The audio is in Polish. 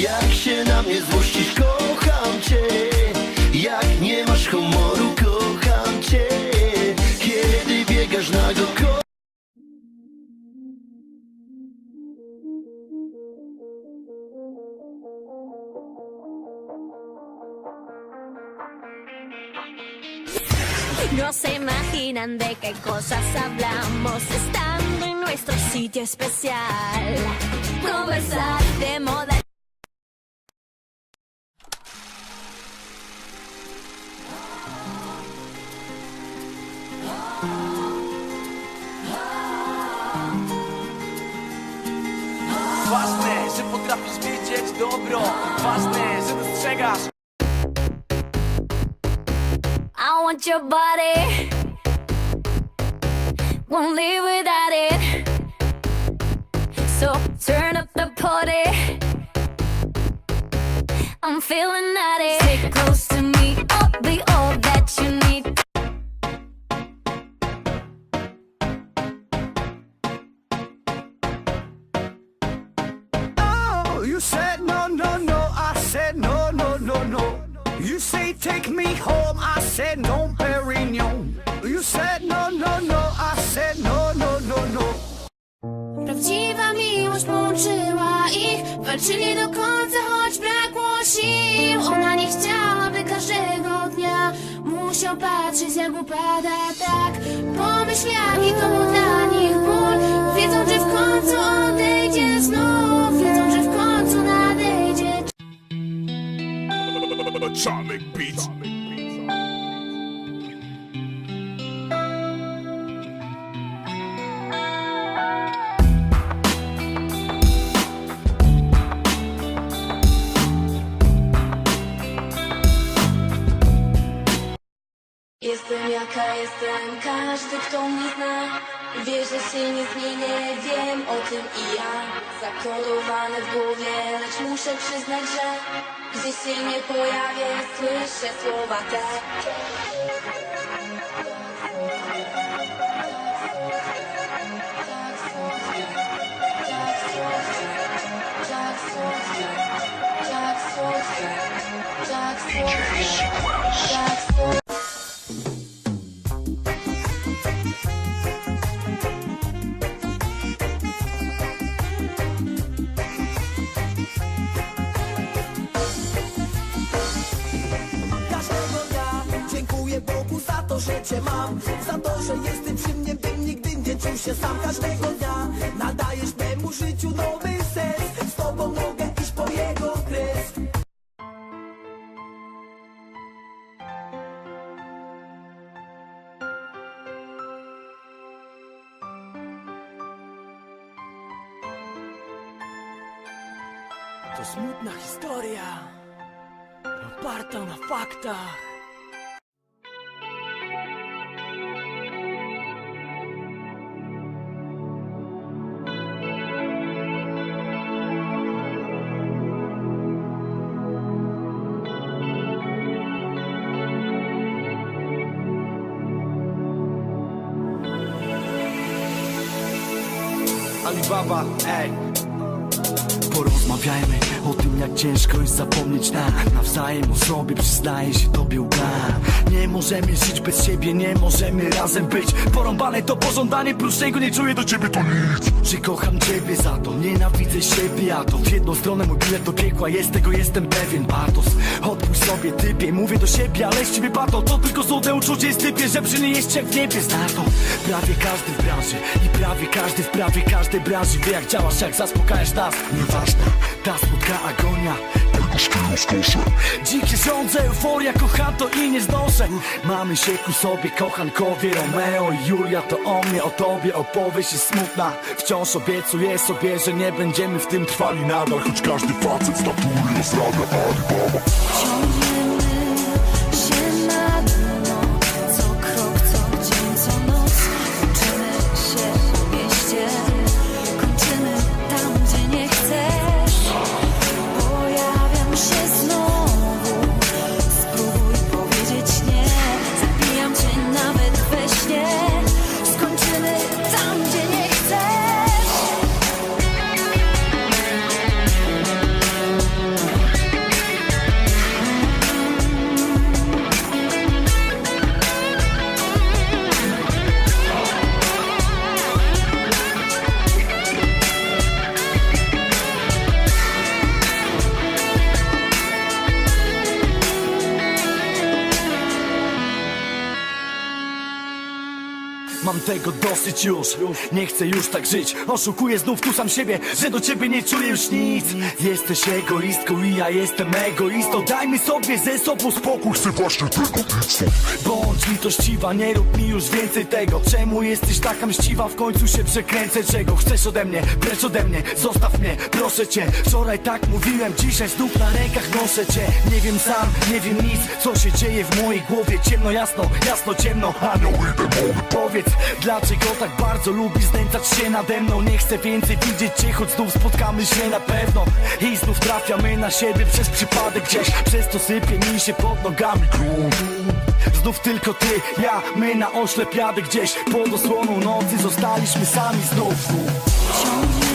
Jak się na mnie złościsz, kocham cię Jak nie masz humoru, kocham cię Kiedy biegasz nago, ko- No se imaginan de qué cosas hablamos estando en nuestro sitio especial. Conversar de moda. Ważne, że potrafisz wiedzieć dobro Ważne, że dostrzegasz I want your body. Won't live without it. So turn up the party. I'm feeling naughty. Stick close to me. I'll be all that you need. Said no, no, no. I said no, no, no, no. You say take me home. I said no, Perignon. You said no, no, no. I said no, no, no, no. Prawdziwa miłość połączyła ich Walczyli do końca, choć brakło sił Ona nie chciałaby każdego dnia Musiał patrzeć jak upada tak Pomyśl jaki to był Atomic Beats. Jestem jaka jestem, każdy kto mnie zna Wie, że się nie zmienię, wiem o tym i ja. Zakodowane w głowie, lecz muszę przyznać, że Gdzie się nie pojawię, słyszę słowa te że Cię mam. Za to, że jesteś przy mnie, bym nigdy nie czuł się sam. Każdego dnia nadajesz memu życiu nowy sens. Z Tobą mogę iść po jego kres. To smutna historia Oparta na faktach Alibaba, ej. Porozmawiajmy o tym, jak ciężko jest zapomnieć na nawzajem o sobie, przyznaję się tobie łga. Nie możemy żyć bez siebie, nie możemy razem być. Porąbane to pożądanie, prócz tego nie czuję do ciebie to nic. Że kocham ciebie za to, nienawidzę siebie, a to w jedną stronę mój bilet do piekła jest, tego jestem pewien. Bartos, odpuść sobie typie, mówię do siebie, ale z ciebie pato, to tylko złote uczucie jest typie, że przy niej jest jak w niebie, zna to. Prawie każdy w branży i prawie każdy w prawie każdej branży wie jak działasz, jak zaspokajasz nas. Nieważne, ta słodka agonia. Dzikie rządze, euforia, kocham to i nie znoszę. Mamy się ku sobie, kochankowie Romeo i Julia To o mnie, o tobie opowieść jest smutna. Wciąż obiecuję sobie, że nie będziemy w tym trwali nadal. Choć każdy facet statuje rozrabia Alibaba. Mam tego dosyć już. Nie chcę już tak żyć. Oszukuję znów tu sam siebie Że do ciebie nie czuję już nic. Jesteś egoistką i ja jestem egoistą. Dajmy sobie ze sobą spokój. Chcę właśnie tego Bądź litościwa, nie rób mi już więcej tego. Czemu jesteś taka mściwa, w końcu się przekręcę. Czego chcesz ode mnie, precz ode mnie Zostaw mnie, proszę cię. Wczoraj tak mówiłem, dzisiaj znów na rękach noszę cię. Nie wiem sam, nie wiem nic Co się dzieje w mojej głowie. Ciemno, jasno, jasno, ciemno Anioł i demony Powiedz, dlaczego tak bardzo lubisz znęcać się nade mną? Nie chcę więcej widzieć cię, choć znów spotkamy się na pewno. I znów trafiamy na siebie przez przypadek gdzieś. Przez to sypie mi się pod nogami Znów tylko ty, ja, my na oślepiady gdzieś. Pod osłoną nocy zostaliśmy sami znów. Ciągle